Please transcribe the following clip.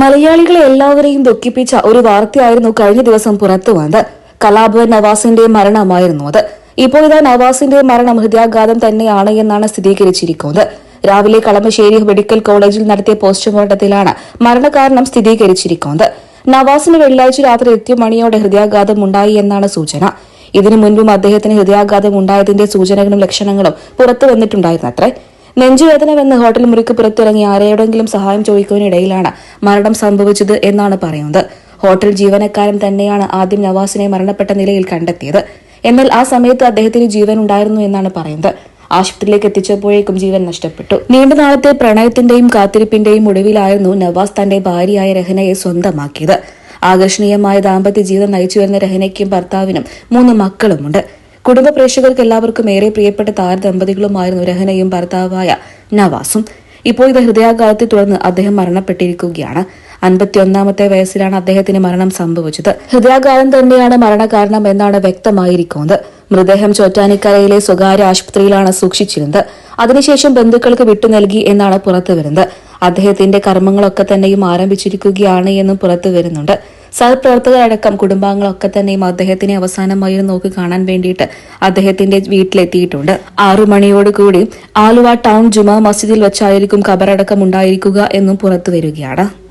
മലയാളികളെ എല്ലാവരെയും ദുഃഖിപ്പിച്ച ഒരു വാർത്തയായിരുന്നു കഴിഞ്ഞ ദിവസം പുറത്തു വന്നത്. കലാഭവൻ നവാസിന്റെ മരണമായിരുന്നു അത്. ഇപ്പോൾ ഇതാ നവാസിന്റെ മരണം ഹൃദയാഘാതം തന്നെയാണ് എന്നാണ് സ്ഥിരീകരിച്ചിരിക്കുന്നത്. രാവിലെ കളമശ്ശേരി മെഡിക്കൽ കോളേജിൽ നടത്തിയ പോസ്റ്റ്മോർട്ടത്തിലാണ് മരണകാരണം സ്ഥിരീകരിച്ചിരിക്കുന്നത്. നവാസിന് വെള്ളിയാഴ്ച രാത്രി എത്തിയ മണിയോടെ ഹൃദയാഘാതം ഉണ്ടായി എന്നാണ് സൂചന. ഇതിനു മുൻപും അദ്ദേഹത്തിന് ഹൃദയാഘാതം ഉണ്ടായതിന്റെ സൂചനകളും ലക്ഷണങ്ങളും പുറത്തു വന്നിട്ടുണ്ടായിരുന്നത്രേ. നെഞ്ചുവേദനവെന്ന് ഹോട്ടൽ മുറിക്ക് പുറത്തിറങ്ങി ആരെയോടെങ്കിലും സഹായം ചോദിക്കുന്നതിനിടയിലാണ് മരണം സംഭവിച്ചത് എന്നാണ് പറയുന്നത്. ഹോട്ടൽ ജീവനക്കാരൻ തന്നെയാണ് ആദ്യം നവാസിനെ മരണപ്പെട്ട നിലയിൽ കണ്ടെത്തിയത്. എന്നാൽ ആ സമയത്ത് അദ്ദേഹത്തിന് ജീവൻ ഉണ്ടായിരുന്നു എന്നാണ് പറയുന്നത്. ആശുപത്രിയിലേക്ക് എത്തിച്ചപ്പോഴേക്കും ജീവൻ നഷ്ടപ്പെട്ടു. നീണ്ട നാളത്തെ പ്രണയത്തിന്റെയും കാത്തിരിപ്പിന്റെയും ഒടുവിലായിരുന്നു നവാസ് തന്റെ ഭാര്യയായ രഹനയെ സ്വന്തമാക്കിയത്. ആകർഷണീയമായ ദാമ്പത്യ ജീവിതം നയിച്ചു വരുന്ന രഹനയ്ക്കും ഭർത്താവിനും മൂന്ന് മക്കളുമുണ്ട്. കുടുംബ പ്രേക്ഷകർക്ക് എല്ലാവർക്കും ഏറെ പ്രിയപ്പെട്ട താരദമ്പതികളുമായിരുന്നു രഹനയും ഭർത്താവായ നവാസും ഇപ്പോൾ ഇത് ഹൃദയാഘാതത്തെ തുടർന്ന് അദ്ദേഹം മരണപ്പെട്ടിരിക്കുകയാണ്. അൻപത്തിയൊന്നാമത്തെ വയസ്സിലാണ് അദ്ദേഹത്തിന് മരണം സംഭവിച്ചത്. ഹൃദയാഘാതം തന്നെയാണ് മരണകാരണം എന്നാണ് വ്യക്തമായിരിക്കുന്നത്. മൃതദേഹം ചോറ്റാനിക്കരയിലെ സ്വകാര്യ ആശുപത്രിയിലാണ് സൂക്ഷിച്ചിരുന്നത്. അതിനുശേഷം ബന്ധുക്കൾക്ക് വിട്ടു നൽകി എന്നാണ് പുറത്തുവരുന്നത്. അദ്ദേഹത്തിന്റെ കർമ്മങ്ങളൊക്കെ തന്നെയും ആരംഭിച്ചിരിക്കുകയാണ് എന്നും പുറത്തു വരുന്നുണ്ട് സഹപ്രവർത്തകരടക്കം കുടുംബാംഗങ്ങളൊക്കെ തന്നെയും അദ്ദേഹത്തിനെ അവസാനമായി നോക്കി കാണാൻ വേണ്ടിയിട്ട് അദ്ദേഹത്തിന്റെ വീട്ടിലെത്തിയിട്ടുണ്ട്. ആറു മണിയോടുകൂടി ആലുവ ടൗൺ ജുമാ മസ്ജിദിൽ വെച്ചായിരിക്കും ഖബറടക്കം ഉണ്ടായിരിക്കുക എന്നും പുറത്തു വരികയാണ്.